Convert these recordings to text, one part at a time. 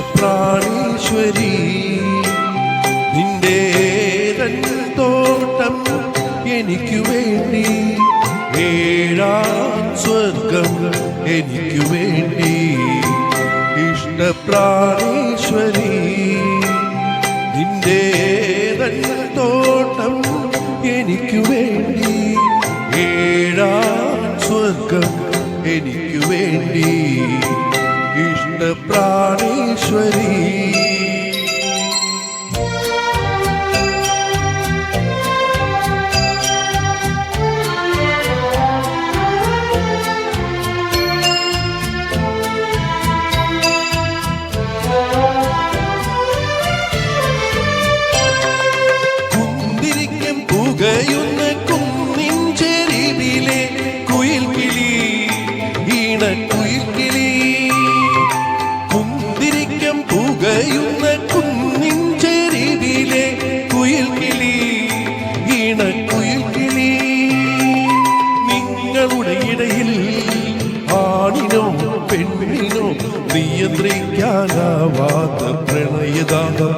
ഇഷ്ടപ്രാണീശ്വരി നിന്റെ തോട്ടം എനിക്കു വേണ്ടി ഏഴാം സ്വർഗം എനിക്കു വേണ്ടി. ഇഷ്ടപ്രാണീശ്വരി നിന്റെ തോട്ടം എനിക്കു വേണ്ടി ഏഴാം സ്വർഗം എനിക്കു വേണ്ടി. ഇഷ്ടപ്രാണീശ്വരി കുന്തിരിക്കം പുകയുന്ന കുന്നിൻ കുയിൽ കിളി ഈണ കുയിൽ കിളി. നിയന്ത്രിക്കാനാവാത്ത പ്രണയദാഹം.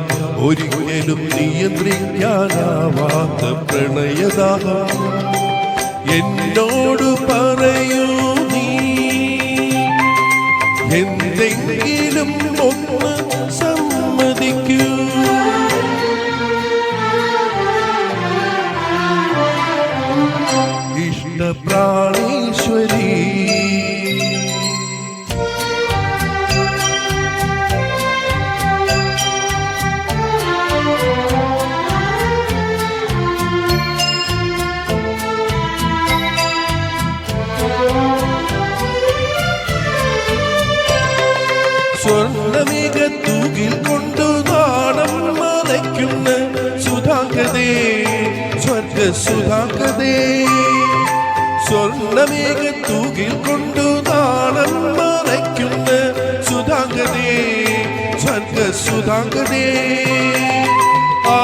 ഒരിക്കലും നിയന്ത്രിക്കാനാവാത്ത പ്രണയദാഹം. എന്നോട് പറയൂ നീ എന്തെങ്കിലും ഒന്ന് സമ്മതിക്കൂ. ഇഷ്ടപ്രാണീശ്വരി സ്വർണമേഘ തൂകിൽ കൊണ്ടു നാണം മറയ്ക്കുന്ന സുധാകതേ സ്വർഗ സുധാകതേ സ്വർണമേഘ തൂകിൽ കൊണ്ടു നാണം മറയ്ക്കുന്ന സുധാകതേ സ്വർഗ സുധാകതേ ആ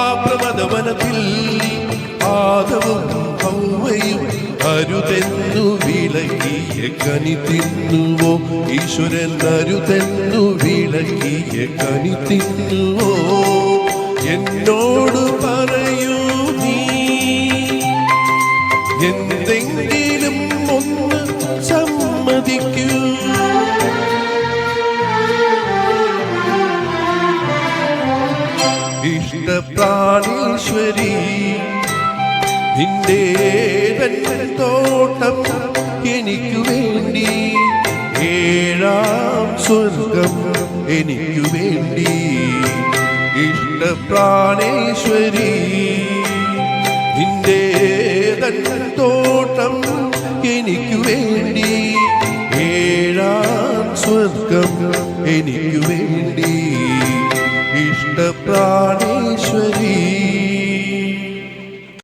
കനി തിന്നുവോ? ഈശ്വരൻ തരുതെന്നു വിളക്കിയ കനി തിന്നുവോ? എന്നോട് പറയൂ നീ. എന്തെങ്കിലും ഒന്ന് സമ്മതിക്കൂ. ഇഷ്ടപ്രാണീശ്വരി നിന്റെ തോട്ടം സ്വർഗം എനിക്കു വേണ്ടി. ഇഷ്ട ഇഷ്ടപ്രാണേശ്വരി നിന്റെ തോട്ടം എനിക്കു വേണ്ടി. ഏഴാം സ്വർഗം എനിക്കു വേണ്ടി. ഇഷ്ട ഇഷ്ടപ്രാണേശ്വരി